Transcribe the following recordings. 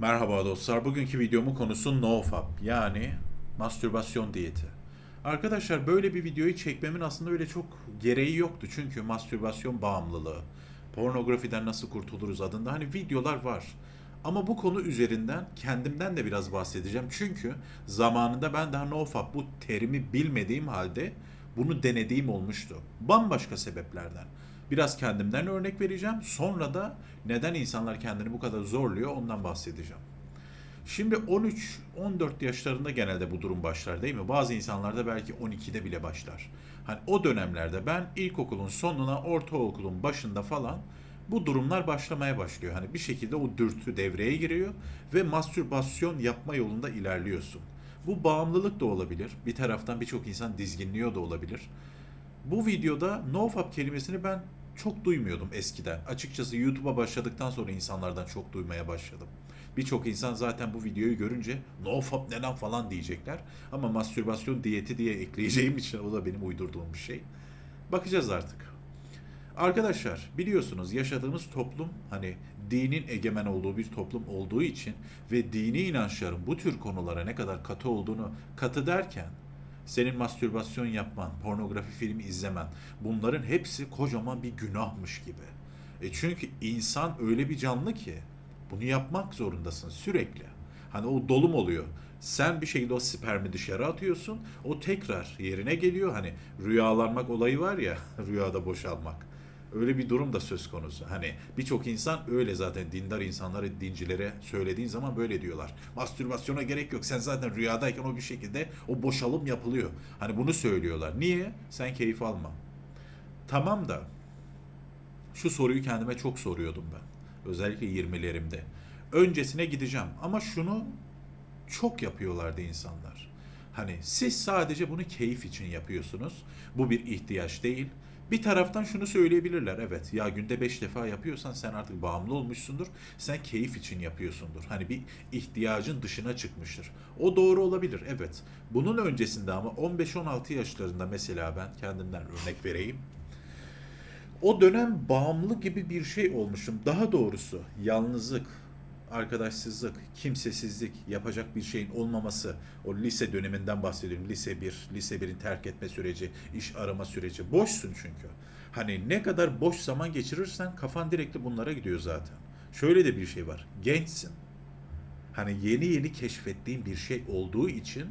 Merhaba dostlar. Bugünkü videomun konusu NoFap yani mastürbasyon diyeti. Arkadaşlar böyle bir videoyu çekmemin aslında öyle çok gereği yoktu. Çünkü mastürbasyon bağımlılığı, pornografiden nasıl kurtuluruz adında hani videolar var. Ama bu konu üzerinden kendimden de biraz bahsedeceğim. Çünkü zamanında ben daha NoFap bu terimi bilmediğim halde bunu denediğim olmuştu. Bambaşka sebeplerden. Biraz kendimden örnek vereceğim. Sonra da neden insanlar kendini bu kadar zorluyor ondan bahsedeceğim. Şimdi 13-14 yaşlarında genelde bu durum başlar değil mi? Bazı insanlarda belki 12'de bile başlar. Hani o dönemlerde ben ilkokulun sonuna, ortaokulun başında falan bu durumlar başlamaya başlıyor. Hani bir şekilde o dürtü devreye giriyor ve mastürbasyon yapma yolunda ilerliyorsun. Bu bağımlılık da olabilir. Bir taraftan birçok insan dizginliyor da olabilir. Bu videoda nofap kelimesini ben çok duymuyordum eskiden. Açıkçası YouTube'a başladıktan sonra insanlardan çok duymaya başladım. Birçok insan zaten bu videoyu görünce nofap neden falan diyecekler. Ama mastürbasyon diyeti diye ekleyeceğim için o da benim uydurduğum bir şey. Bakacağız artık. Arkadaşlar biliyorsunuz yaşadığımız toplum hani dinin egemen olduğu bir toplum olduğu için ve dini inançların bu tür konulara ne kadar katı olduğunu katı derken senin mastürbasyon yapman, pornografi filmi izlemen bunların hepsi kocaman bir günahmış gibi. E çünkü insan öyle bir canlı ki bunu yapmak zorundasın sürekli. Hani o dolum oluyor. Sen bir şekilde o spermi dışarı atıyorsun. O tekrar yerine geliyor. Hani rüyalanmak olayı var ya, rüyada boşalmak. Öyle bir durum da söz konusu. Hani birçok insan öyle zaten dindar insanları dincilere söylediğin zaman böyle diyorlar. Mastürbasyona gerek yok. Sen zaten rüyadayken o bir şekilde o boşalım yapılıyor. Hani bunu söylüyorlar. Niye? Sen keyif alma. Tamam da şu soruyu kendime çok soruyordum ben. Özellikle 20'lerimde. Öncesine gideceğim ama şunu çok yapıyorlardı insanlar. Hani siz sadece bunu keyif için yapıyorsunuz. Bu bir ihtiyaç değil. Bir taraftan şunu söyleyebilirler. Evet ya günde 5 defa yapıyorsan sen artık bağımlı olmuşsundur. Sen keyif için yapıyorsundur. Hani bir ihtiyacın dışına çıkmıştır. O doğru olabilir. Evet. Bunun öncesinde ama 15-16 yaşlarında mesela ben kendimden örnek vereyim. O dönem bağımlı gibi bir şey olmuşum. Daha doğrusu yalnızlık, arkadaşsızlık, kimsesizlik, yapacak bir şeyin olmaması, o lise döneminden bahsediyorum. Lise 1, lise 1'in terk etme süreci, iş arama süreci. Boşsun çünkü. Hani ne kadar boş zaman geçirirsen kafan direktli bunlara gidiyor zaten. Şöyle de bir şey var. Gençsin. Hani yeni yeni keşfettiğin bir şey olduğu için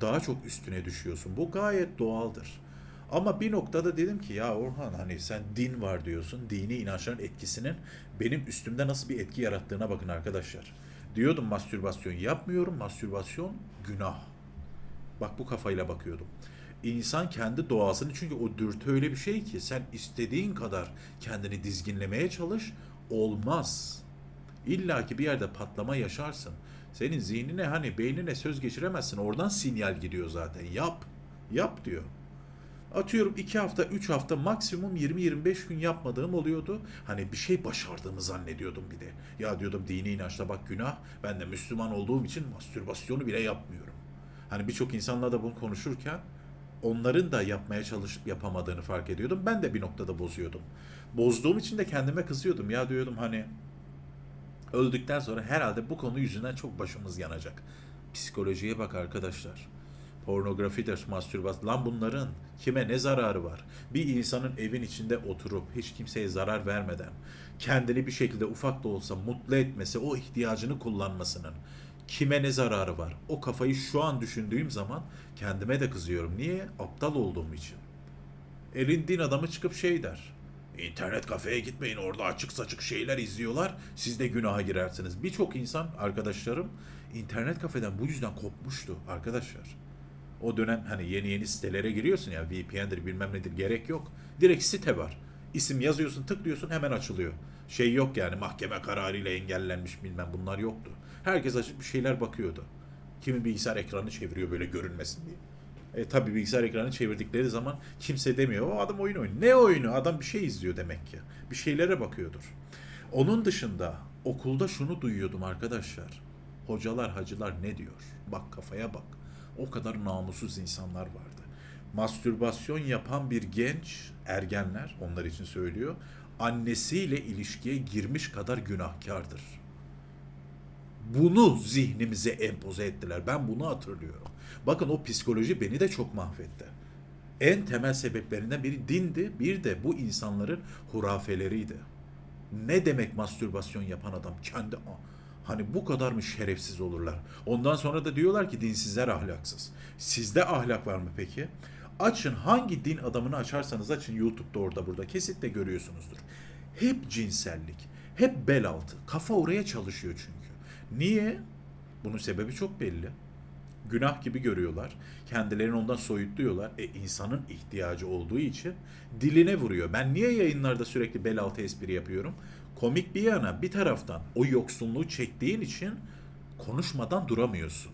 daha çok üstüne düşüyorsun. Bu gayet doğaldır. Ama bir noktada dedim ki ya Orhan hani sen din var diyorsun. Dini inançların etkisinin benim üstümde nasıl bir etki yarattığına bakın arkadaşlar. Diyordum mastürbasyon yapmıyorum. Mastürbasyon günah. Bak bu kafayla bakıyordum. İnsan kendi doğasını çünkü o dürtü öyle bir şey ki sen istediğin kadar kendini dizginlemeye çalış olmaz. İlla ki bir yerde patlama yaşarsın. Senin zihnine hani beynine söz geçiremezsin. Oradan sinyal gidiyor zaten. Yap. Yap diyor. Atıyorum 2 hafta, 3 hafta maksimum 20-25 gün yapmadığım oluyordu. Hani bir şey başardığımı zannediyordum bir de. Ya diyordum dini inançta bak günah. Ben de Müslüman olduğum için mastürbasyonu bile yapmıyorum. Hani birçok insanla da bunu konuşurken onların da yapmaya çalışıp yapamadığını fark ediyordum. Ben de bir noktada bozuyordum. Bozduğum için de kendime kızıyordum. Ya diyordum hani öldükten sonra herhalde bu konu yüzünden çok başımız yanacak. Psikolojiye bak arkadaşlar pornografidir, mastürbasyon. Lan bunların kime ne zararı var? Bir insanın evin içinde oturup hiç kimseye zarar vermeden kendini bir şekilde ufak da olsa mutlu etmesi, o ihtiyacını kullanmasının kime ne zararı var? O kafayı şu an düşündüğüm zaman kendime de kızıyorum. Niye? Aptal olduğum için. Elin din adamı çıkıp şey der. İnternet kafeye gitmeyin orada açık saçık şeyler izliyorlar. Siz de günaha girersiniz. Birçok insan arkadaşlarım internet kafeden bu yüzden kopmuştu arkadaşlar. O dönem hani yeni yeni sitelere giriyorsun ya VPN'dir bilmem nedir gerek yok. Direkt site var. İsim yazıyorsun tıklıyorsun hemen açılıyor. Şey yok yani mahkeme kararıyla engellenmiş bilmem bunlar yoktu. Herkes açıp bir şeyler bakıyordu. Kimi bilgisayar ekranı çeviriyor böyle görünmesin diye. E tabi bilgisayar ekranı çevirdikleri zaman kimse demiyor o adam oyun oynuyor. Ne oyunu? Adam bir şey izliyor demek ki. Bir şeylere bakıyordur. Onun dışında okulda şunu duyuyordum arkadaşlar. Hocalar hacılar ne diyor? Bak kafaya bak o kadar namussuz insanlar vardı. Mastürbasyon yapan bir genç, ergenler onlar için söylüyor, annesiyle ilişkiye girmiş kadar günahkardır. Bunu zihnimize empoze ettiler. Ben bunu hatırlıyorum. Bakın o psikoloji beni de çok mahvetti. En temel sebeplerinden biri dindi, bir de bu insanların hurafeleriydi. Ne demek mastürbasyon yapan adam kendi hani bu kadar mı şerefsiz olurlar? Ondan sonra da diyorlar ki dinsizler ahlaksız. Sizde ahlak var mı peki? Açın hangi din adamını açarsanız açın YouTube'da orada burada kesitle görüyorsunuzdur. Hep cinsellik, hep bel altı. Kafa oraya çalışıyor çünkü. Niye? Bunun sebebi çok belli. Günah gibi görüyorlar. Kendilerini ondan soyutluyorlar. E insanın ihtiyacı olduğu için diline vuruyor. Ben niye yayınlarda sürekli bel altı espri yapıyorum? Komik bir yana bir taraftan o yoksunluğu çektiğin için konuşmadan duramıyorsun.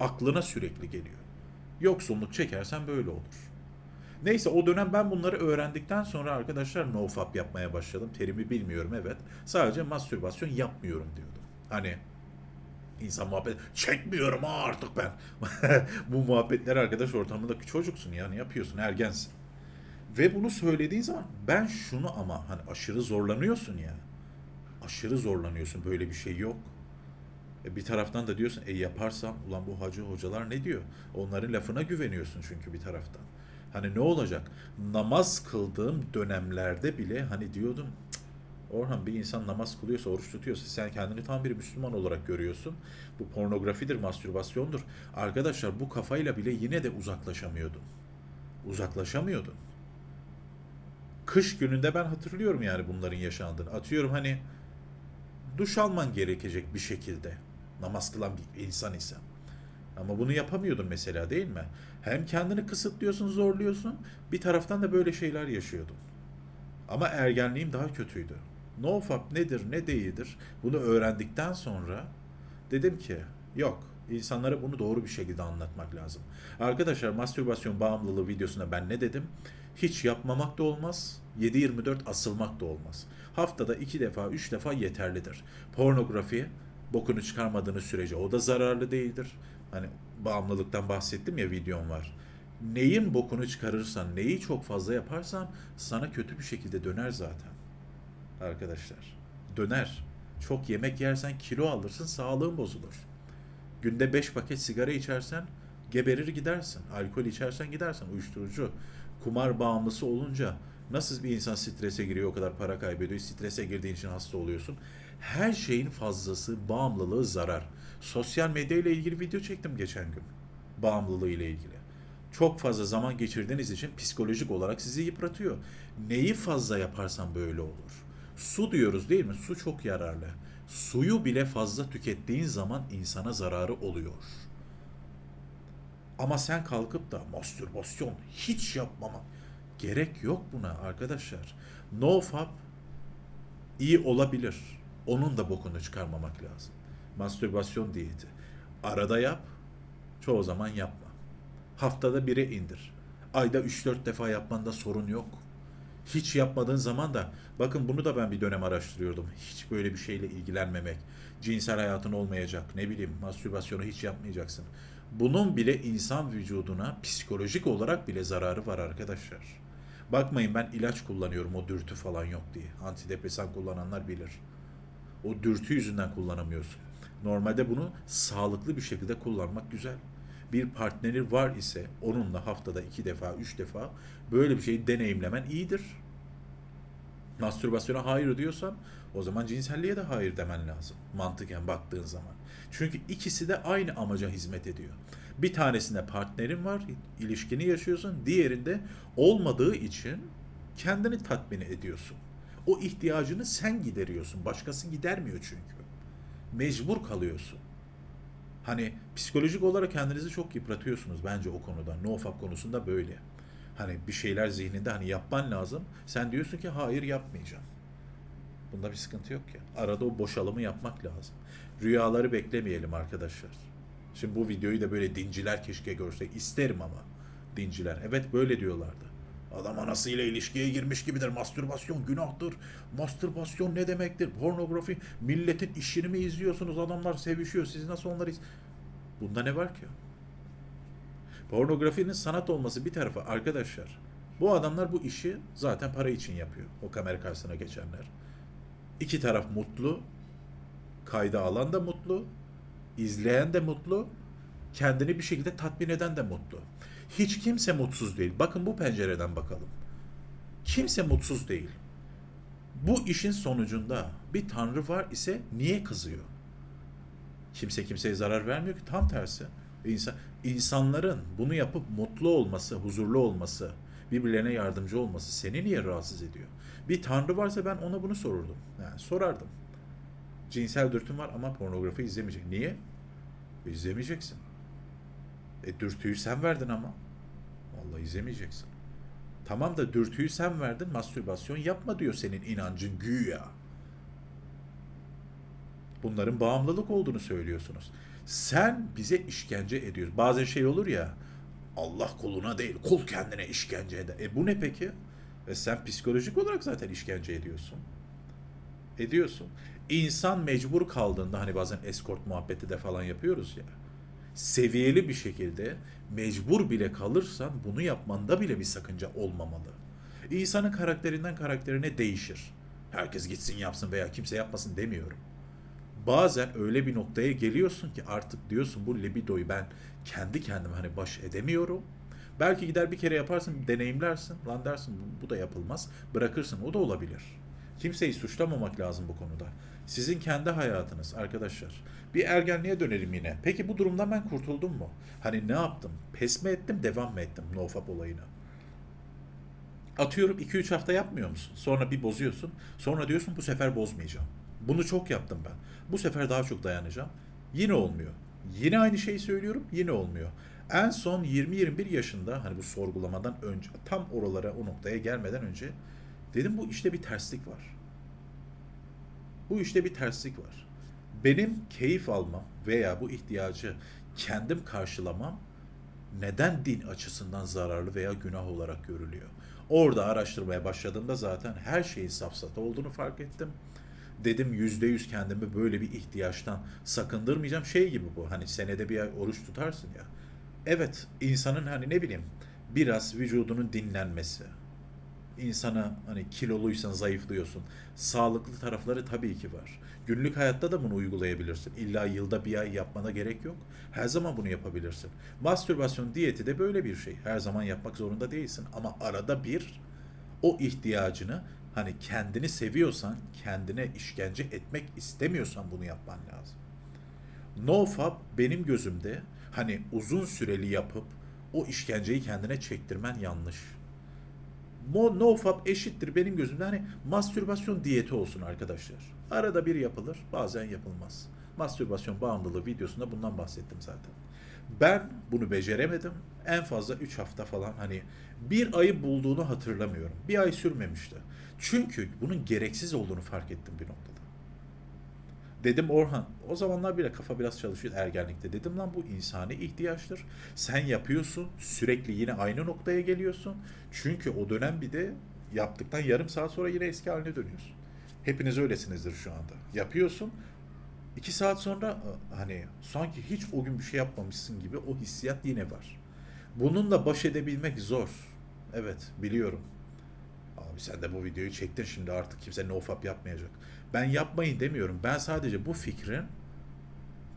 Aklına sürekli geliyor. Yoksunluk çekersen böyle olur. Neyse o dönem ben bunları öğrendikten sonra arkadaşlar nofap yapmaya başladım. Terimi bilmiyorum evet. Sadece mastürbasyon yapmıyorum diyordum. Hani insan muhabbet çekmiyorum artık ben. Bu muhabbetler arkadaş ortamındaki çocuksun yani yapıyorsun ergensin. Ve bunu söylediğin zaman ben şunu ama hani aşırı zorlanıyorsun ya. Aşırı zorlanıyorsun böyle bir şey yok. E bir taraftan da diyorsun e yaparsam ulan bu hacı hocalar ne diyor? Onların lafına güveniyorsun çünkü bir taraftan. Hani ne olacak? Namaz kıldığım dönemlerde bile hani diyordum "Cık, Orhan bir insan namaz kılıyorsa, oruç tutuyorsa sen kendini tam bir Müslüman olarak görüyorsun. Bu pornografidir, mastürbasyondur. Arkadaşlar bu kafayla bile yine de uzaklaşamıyordun. Uzaklaşamıyordun. Kış gününde ben hatırlıyorum yani bunların yaşandığını. Atıyorum hani duş alman gerekecek bir şekilde. Namaz kılan bir insan ise. Ama bunu yapamıyordun mesela değil mi? Hem kendini kısıtlıyorsun, zorluyorsun. Bir taraftan da böyle şeyler yaşıyordun. Ama ergenliğim daha kötüydü. NoFap nedir, ne değildir? Bunu öğrendikten sonra dedim ki yok. insanlara bunu doğru bir şekilde anlatmak lazım. Arkadaşlar mastürbasyon bağımlılığı videosunda ben ne dedim? Hiç yapmamak da olmaz. 7-24 asılmak da olmaz. Haftada 2 defa, 3 defa yeterlidir. Pornografi bokunu çıkarmadığınız sürece o da zararlı değildir. Hani bağımlılıktan bahsettim ya videom var. Neyin bokunu çıkarırsan, neyi çok fazla yaparsan sana kötü bir şekilde döner zaten. Arkadaşlar. Döner. Çok yemek yersen kilo alırsın, sağlığın bozulur. Günde 5 paket sigara içersen geberir gidersin. Alkol içersen gidersin. Uyuşturucu. Kumar bağımlısı olunca nasıl bir insan strese giriyor o kadar para kaybediyor. Strese girdiğin için hasta oluyorsun. Her şeyin fazlası, bağımlılığı zarar. Sosyal medya ile ilgili video çektim geçen gün. Bağımlılığı ile ilgili. Çok fazla zaman geçirdiğiniz için psikolojik olarak sizi yıpratıyor. Neyi fazla yaparsan böyle olur. Su diyoruz değil mi? Su çok yararlı. Suyu bile fazla tükettiğin zaman insana zararı oluyor. Ama sen kalkıp da mastürbasyon hiç yapmamak gerek yok buna arkadaşlar. NoFap iyi olabilir. Onun da bokunu çıkarmamak lazım. Mastürbasyon diyeti. Arada yap, çoğu zaman yapma. Haftada bire indir. Ayda 3-4 defa yapmanda sorun yok. Hiç yapmadığın zaman da bakın bunu da ben bir dönem araştırıyordum. Hiç böyle bir şeyle ilgilenmemek. Cinsel hayatın olmayacak. Ne bileyim mastürbasyonu hiç yapmayacaksın. Bunun bile insan vücuduna psikolojik olarak bile zararı var arkadaşlar. Bakmayın ben ilaç kullanıyorum o dürtü falan yok diye. Antidepresan kullananlar bilir. O dürtü yüzünden kullanamıyorsun. Normalde bunu sağlıklı bir şekilde kullanmak güzel. Bir partneri var ise onunla haftada iki defa, üç defa böyle bir şeyi deneyimlemen iyidir. Mastürbasyona hayır diyorsan o zaman cinselliğe de hayır demen lazım. Mantıken baktığın zaman. Çünkü ikisi de aynı amaca hizmet ediyor. Bir tanesinde partnerin var, ilişkini yaşıyorsun. Diğerinde olmadığı için kendini tatmin ediyorsun. O ihtiyacını sen gideriyorsun. Başkası gidermiyor çünkü. Mecbur kalıyorsun. Hani psikolojik olarak kendinizi çok yıpratıyorsunuz bence o konuda. NoFap konusunda böyle. Hani bir şeyler zihninde hani yapman lazım. Sen diyorsun ki hayır yapmayacağım. Bunda bir sıkıntı yok ya. Arada o boşalımı yapmak lazım. Rüyaları beklemeyelim arkadaşlar. Şimdi bu videoyu da böyle dinciler keşke görse. İsterim ama dinciler. Evet böyle diyorlardı. Adam anasıyla ilişkiye girmiş gibidir. Mastürbasyon günahtır. Mastürbasyon ne demektir? Pornografi. Milletin işini mi izliyorsunuz? Adamlar sevişiyor. Siz nasıl onları iz... Bunda ne var ki? Pornografinin sanat olması bir tarafa arkadaşlar. Bu adamlar bu işi zaten para için yapıyor. O kamera karşısına geçenler. İki taraf mutlu. Kayda alan da mutlu, izleyen de mutlu, kendini bir şekilde tatmin eden de mutlu. Hiç kimse mutsuz değil. Bakın bu pencereden bakalım. Kimse mutsuz değil. Bu işin sonucunda bir tanrı var ise niye kızıyor? Kimse kimseye zarar vermiyor ki tam tersi. İnsan, insanların bunu yapıp mutlu olması, huzurlu olması, birbirlerine yardımcı olması seni niye rahatsız ediyor? Bir tanrı varsa ben ona bunu sorurdum. Yani sorardım. Cinsel dürtüm var ama pornografi izlemeyecek. Niye? İzlemeyeceksin. E dürtüyü sen verdin ama. Vallahi izlemeyeceksin. Tamam da dürtüyü sen verdin, mastürbasyon yapma diyor senin inancın güya. Bunların bağımlılık olduğunu söylüyorsunuz. Sen bize işkence ediyorsun. Bazen şey olur ya, Allah kuluna değil, kul kendine işkence eder. E bu ne peki? E sen psikolojik olarak zaten işkence ediyorsun. Ediyorsun. İnsan mecbur kaldığında hani bazen escort muhabbeti de falan yapıyoruz ya. Seviyeli bir şekilde mecbur bile kalırsan bunu yapmanda bile bir sakınca olmamalı. İnsanın karakterinden karakterine değişir. Herkes gitsin yapsın veya kimse yapmasın demiyorum. Bazen öyle bir noktaya geliyorsun ki artık diyorsun bu libidoyu ben kendi kendime hani baş edemiyorum. Belki gider bir kere yaparsın, deneyimlersin. Lan dersin bu, bu da yapılmaz. Bırakırsın. O da olabilir. Kimseyi suçlamamak lazım bu konuda. Sizin kendi hayatınız arkadaşlar. Bir ergenliğe dönelim yine. Peki bu durumdan ben kurtuldum mu? Hani ne yaptım? Pes mi ettim, devam mı ettim nofap olayına? Atıyorum 2-3 hafta yapmıyor musun? Sonra bir bozuyorsun. Sonra diyorsun bu sefer bozmayacağım. Bunu çok yaptım ben. Bu sefer daha çok dayanacağım. Yine olmuyor. Yine aynı şeyi söylüyorum. Yine olmuyor. En son 20-21 yaşında hani bu sorgulamadan önce tam oralara o noktaya gelmeden önce dedim bu işte bir terslik var. Bu işte bir terslik var. Benim keyif almam veya bu ihtiyacı kendim karşılamam neden din açısından zararlı veya günah olarak görülüyor? Orada araştırmaya başladığımda zaten her şeyin safsata olduğunu fark ettim. Dedim yüzde yüz kendimi böyle bir ihtiyaçtan sakındırmayacağım. Şey gibi bu hani senede bir ay oruç tutarsın ya. Evet insanın hani ne bileyim biraz vücudunun dinlenmesi. İnsana hani kiloluysan zayıflıyorsun. Sağlıklı tarafları tabii ki var. Günlük hayatta da bunu uygulayabilirsin. İlla yılda bir ay yapmana gerek yok. Her zaman bunu yapabilirsin. Mastürbasyon diyeti de böyle bir şey. Her zaman yapmak zorunda değilsin. Ama arada bir o ihtiyacını hani kendini seviyorsan, kendine işkence etmek istemiyorsan bunu yapman lazım. NoFap benim gözümde hani uzun süreli yapıp o işkenceyi kendine çektirmen yanlış. NoFap eşittir benim gözümde hani mastürbasyon diyeti olsun arkadaşlar. Arada bir yapılır, bazen yapılmaz. Mastürbasyon bağımlılığı videosunda bundan bahsettim zaten. Ben bunu beceremedim. En fazla 3 hafta falan hani bir ayı bulduğunu hatırlamıyorum. Bir ay sürmemişti. Çünkü bunun gereksiz olduğunu fark ettim bir noktada. Dedim Orhan, o zamanlar bile kafa biraz çalışıyor ergenlikte. Dedim lan bu insani ihtiyaçtır. Sen yapıyorsun, sürekli yine aynı noktaya geliyorsun. Çünkü o dönem bir de yaptıktan yarım saat sonra yine eski haline dönüyorsun. Hepiniz öylesinizdir şu anda. Yapıyorsun, iki saat sonra hani sanki hiç o gün bir şey yapmamışsın gibi o hissiyat yine var. Bununla baş edebilmek zor. Evet, biliyorum. Abi sen de bu videoyu çektin şimdi artık kimse nofap yapmayacak. Ben yapmayın demiyorum. Ben sadece bu fikrin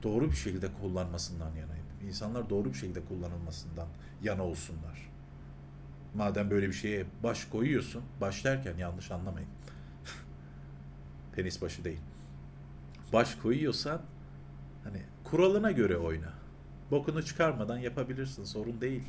doğru bir şekilde kullanmasından yanayım. İnsanlar doğru bir şekilde kullanılmasından yana olsunlar. Madem böyle bir şeye baş koyuyorsun, baş derken yanlış anlamayın. Penis başı değil. Baş koyuyorsan hani kuralına göre oyna. Bokunu çıkarmadan yapabilirsin, sorun değil.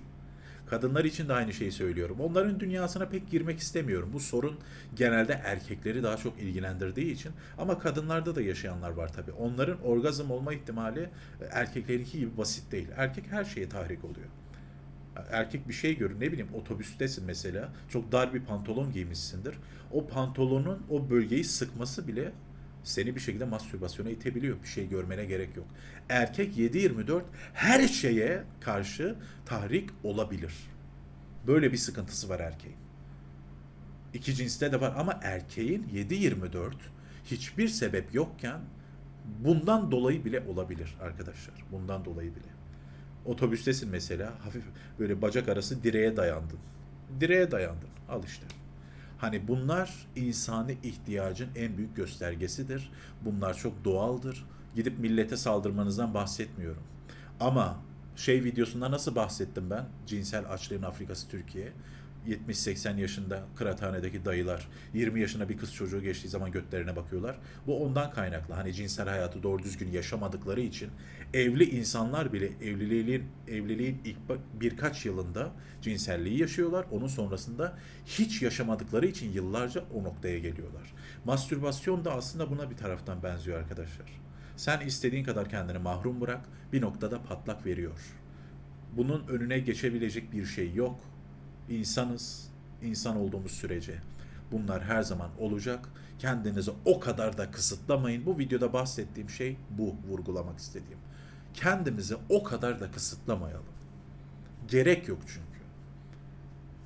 Kadınlar için de aynı şeyi söylüyorum. Onların dünyasına pek girmek istemiyorum. Bu sorun genelde erkekleri daha çok ilgilendirdiği için. Ama kadınlarda da yaşayanlar var tabii. Onların orgazm olma ihtimali e, erkeklerinki gibi basit değil. Erkek her şeye tahrik oluyor. Erkek bir şey görür. Ne bileyim otobüstesin mesela. Çok dar bir pantolon giymişsindir. O pantolonun o bölgeyi sıkması bile seni bir şekilde mastürbasyona itebiliyor. Bir şey görmene gerek yok. Erkek 7-24 her şeye karşı tahrik olabilir. Böyle bir sıkıntısı var erkeğin. İki cinste de var ama erkeğin 7-24 hiçbir sebep yokken bundan dolayı bile olabilir arkadaşlar. Bundan dolayı bile. Otobüstesin mesela hafif böyle bacak arası direğe dayandın. Direğe dayandın. Al işte. Hani bunlar insani ihtiyacın en büyük göstergesidir. Bunlar çok doğaldır. Gidip millete saldırmanızdan bahsetmiyorum. Ama şey videosunda nasıl bahsettim ben? Cinsel açlığın Afrikası Türkiye. 70-80 yaşında kıraathanedeki dayılar 20 yaşına bir kız çocuğu geçtiği zaman götlerine bakıyorlar. Bu ondan kaynaklı. Hani cinsel hayatı doğru düzgün yaşamadıkları için evli insanlar bile evliliğin evliliğin ilk birkaç yılında cinselliği yaşıyorlar. Onun sonrasında hiç yaşamadıkları için yıllarca o noktaya geliyorlar. Mastürbasyon da aslında buna bir taraftan benziyor arkadaşlar. Sen istediğin kadar kendini mahrum bırak, bir noktada patlak veriyor. Bunun önüne geçebilecek bir şey yok. İnsanız, insan olduğumuz sürece bunlar her zaman olacak. Kendinizi o kadar da kısıtlamayın. Bu videoda bahsettiğim şey bu, vurgulamak istediğim. Kendimizi o kadar da kısıtlamayalım. Gerek yok çünkü.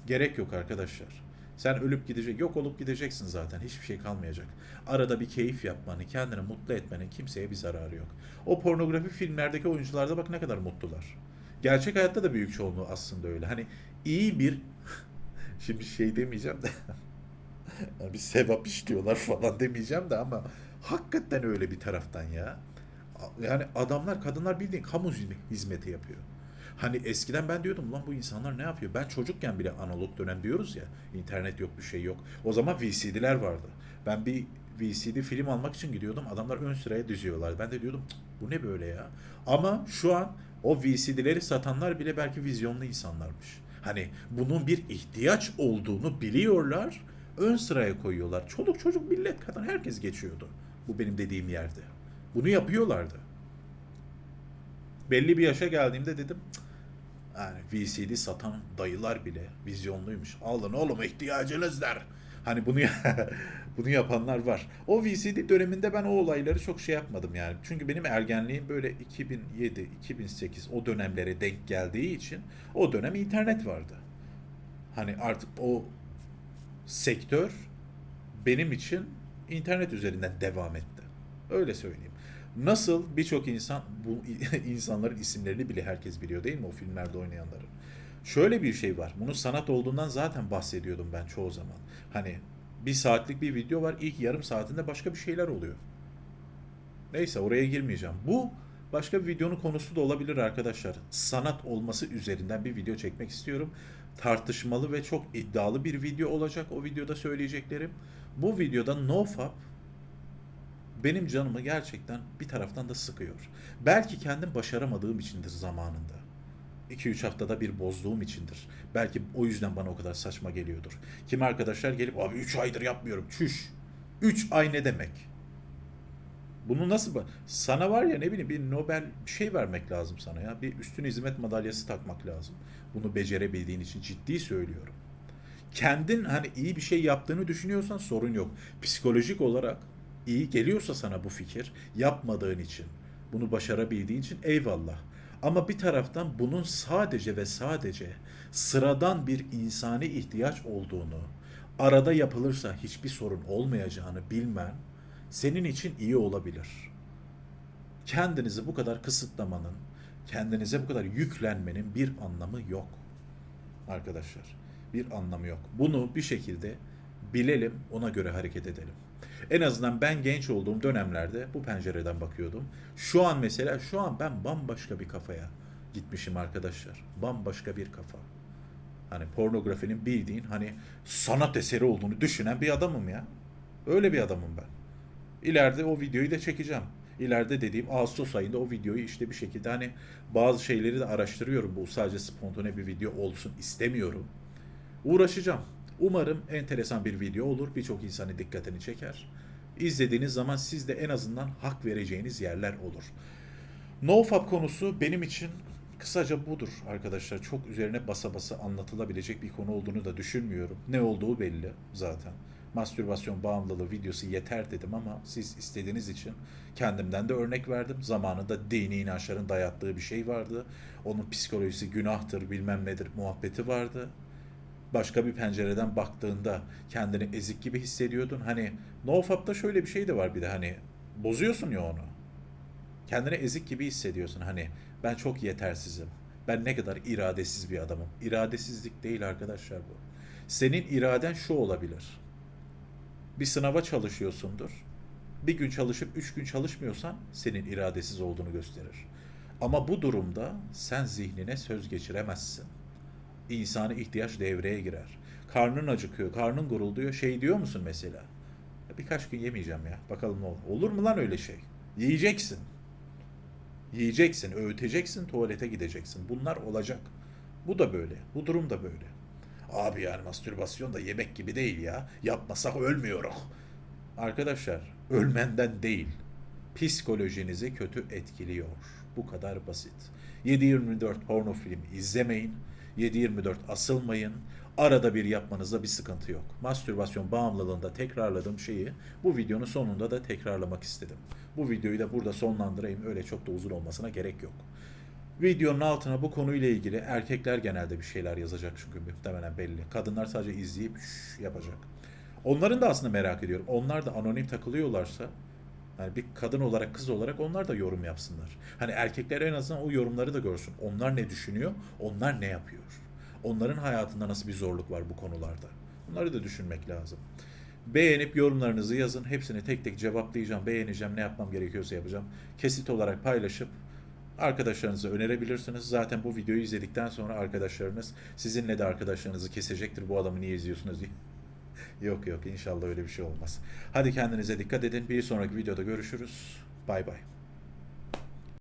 Gerek yok arkadaşlar. Sen ölüp gidecek, yok olup gideceksin zaten. Hiçbir şey kalmayacak. Arada bir keyif yapmanı, kendini mutlu etmenin kimseye bir zararı yok. O pornografi filmlerdeki oyuncularda bak ne kadar mutlular. Gerçek hayatta da büyük çoğunluğu aslında öyle. Hani iyi bir şimdi şey demeyeceğim de bir sevap işliyorlar falan demeyeceğim de ama hakikaten öyle bir taraftan ya. Yani adamlar, kadınlar bildiğin kamu hizmeti yapıyor. Hani eskiden ben diyordum lan bu insanlar ne yapıyor? Ben çocukken bile analog dönem diyoruz ya. internet yok bir şey yok. O zaman VCD'ler vardı. Ben bir VCD film almak için gidiyordum. Adamlar ön sıraya diziyorlar. Ben de diyordum "Cık, bu ne böyle ya? Ama şu an o VCD'leri satanlar bile belki vizyonlu insanlarmış. Hani bunun bir ihtiyaç olduğunu biliyorlar. Ön sıraya koyuyorlar. Çoluk çocuk millet kadın herkes geçiyordu. Bu benim dediğim yerde. Bunu yapıyorlardı. Belli bir yaşa geldiğimde dedim "Cık, yani VCD satan dayılar bile vizyonluymuş. Alın oğlum ihtiyacınız der. Hani bunu bunu yapanlar var. O VCD döneminde ben o olayları çok şey yapmadım yani. Çünkü benim ergenliğim böyle 2007, 2008 o dönemlere denk geldiği için o dönem internet vardı. Hani artık o sektör benim için internet üzerinden devam etti. Öyle söyleyeyim. Nasıl birçok insan bu insanların isimlerini bile herkes biliyor değil mi o filmlerde oynayanların? Şöyle bir şey var. Bunun sanat olduğundan zaten bahsediyordum ben çoğu zaman. Hani bir saatlik bir video var. ilk yarım saatinde başka bir şeyler oluyor. Neyse oraya girmeyeceğim. Bu başka bir videonun konusu da olabilir arkadaşlar. Sanat olması üzerinden bir video çekmek istiyorum. Tartışmalı ve çok iddialı bir video olacak o videoda söyleyeceklerim. Bu videoda NoFap benim canımı gerçekten bir taraftan da sıkıyor. Belki kendim başaramadığım içindir zamanında. 2-3 haftada bir bozduğum içindir. Belki o yüzden bana o kadar saçma geliyordur. Kim arkadaşlar gelip abi 3 aydır yapmıyorum. Çüş. 3 ay ne demek? Bunu nasıl sana var ya ne bileyim bir Nobel şey vermek lazım sana ya. Bir üstün hizmet madalyası takmak lazım. Bunu becerebildiğin için ciddi söylüyorum. Kendin hani iyi bir şey yaptığını düşünüyorsan sorun yok. Psikolojik olarak iyi geliyorsa sana bu fikir yapmadığın için, bunu başarabildiğin için eyvallah. Ama bir taraftan bunun sadece ve sadece sıradan bir insani ihtiyaç olduğunu, arada yapılırsa hiçbir sorun olmayacağını bilmen senin için iyi olabilir. Kendinizi bu kadar kısıtlamanın, kendinize bu kadar yüklenmenin bir anlamı yok. Arkadaşlar, bir anlamı yok. Bunu bir şekilde bilelim, ona göre hareket edelim. En azından ben genç olduğum dönemlerde bu pencereden bakıyordum. Şu an mesela şu an ben bambaşka bir kafaya gitmişim arkadaşlar. Bambaşka bir kafa. Hani pornografinin bildiğin hani sanat eseri olduğunu düşünen bir adamım ya. Öyle bir adamım ben. İleride o videoyu da çekeceğim. İleride dediğim Ağustos ayında o videoyu işte bir şekilde hani bazı şeyleri de araştırıyorum. Bu sadece spontane bir video olsun istemiyorum. Uğraşacağım. Umarım enteresan bir video olur. Birçok insanın dikkatini çeker. İzlediğiniz zaman siz de en azından hak vereceğiniz yerler olur. NoFap konusu benim için kısaca budur arkadaşlar. Çok üzerine basa basa anlatılabilecek bir konu olduğunu da düşünmüyorum. Ne olduğu belli zaten. Mastürbasyon bağımlılığı videosu yeter dedim ama siz istediğiniz için kendimden de örnek verdim. Zamanında dini inançların dayattığı bir şey vardı. Onun psikolojisi günahtır bilmem nedir muhabbeti vardı başka bir pencereden baktığında kendini ezik gibi hissediyordun. Hani NoFap'ta şöyle bir şey de var bir de hani bozuyorsun ya onu. Kendini ezik gibi hissediyorsun. Hani ben çok yetersizim. Ben ne kadar iradesiz bir adamım. İradesizlik değil arkadaşlar bu. Senin iraden şu olabilir. Bir sınava çalışıyorsundur. Bir gün çalışıp üç gün çalışmıyorsan senin iradesiz olduğunu gösterir. Ama bu durumda sen zihnine söz geçiremezsin. İnsani ihtiyaç devreye girer. Karnın acıkıyor, karnın gurulduyor. Şey diyor musun mesela? "Ya Birkaç gün yemeyeceğim ya. Bakalım ne olur. Olur mu lan öyle şey? Yiyeceksin. Yiyeceksin, öğüteceksin, tuvalete gideceksin. Bunlar olacak. Bu da böyle. Bu durum da böyle. Abi yani mastürbasyon da yemek gibi değil ya. Yapmasak ölmüyoruz. Arkadaşlar ölmenden değil. Psikolojinizi kötü etkiliyor. Bu kadar basit. 7-24 porno film izlemeyin. 7-24 asılmayın. Arada bir yapmanızda bir sıkıntı yok. Mastürbasyon bağımlılığında tekrarladığım şeyi bu videonun sonunda da tekrarlamak istedim. Bu videoyu da burada sonlandırayım. Öyle çok da uzun olmasına gerek yok. Videonun altına bu konuyla ilgili erkekler genelde bir şeyler yazacak çünkü muhtemelen belli. Kadınlar sadece izleyip yapacak. Onların da aslında merak ediyorum. Onlar da anonim takılıyorlarsa yani bir kadın olarak kız olarak onlar da yorum yapsınlar. Hani erkekler en azından o yorumları da görsün. Onlar ne düşünüyor? Onlar ne yapıyor? Onların hayatında nasıl bir zorluk var bu konularda? Bunları da düşünmek lazım. Beğenip yorumlarınızı yazın. Hepsini tek tek cevaplayacağım, beğeneceğim, ne yapmam gerekiyorsa yapacağım. Kesit olarak paylaşıp arkadaşlarınıza önerebilirsiniz. Zaten bu videoyu izledikten sonra arkadaşlarınız sizinle de arkadaşlarınızı kesecektir. Bu adamı niye izliyorsunuz diye. Yok yok inşallah öyle bir şey olmaz. Hadi kendinize dikkat edin. Bir sonraki videoda görüşürüz. Bay bay.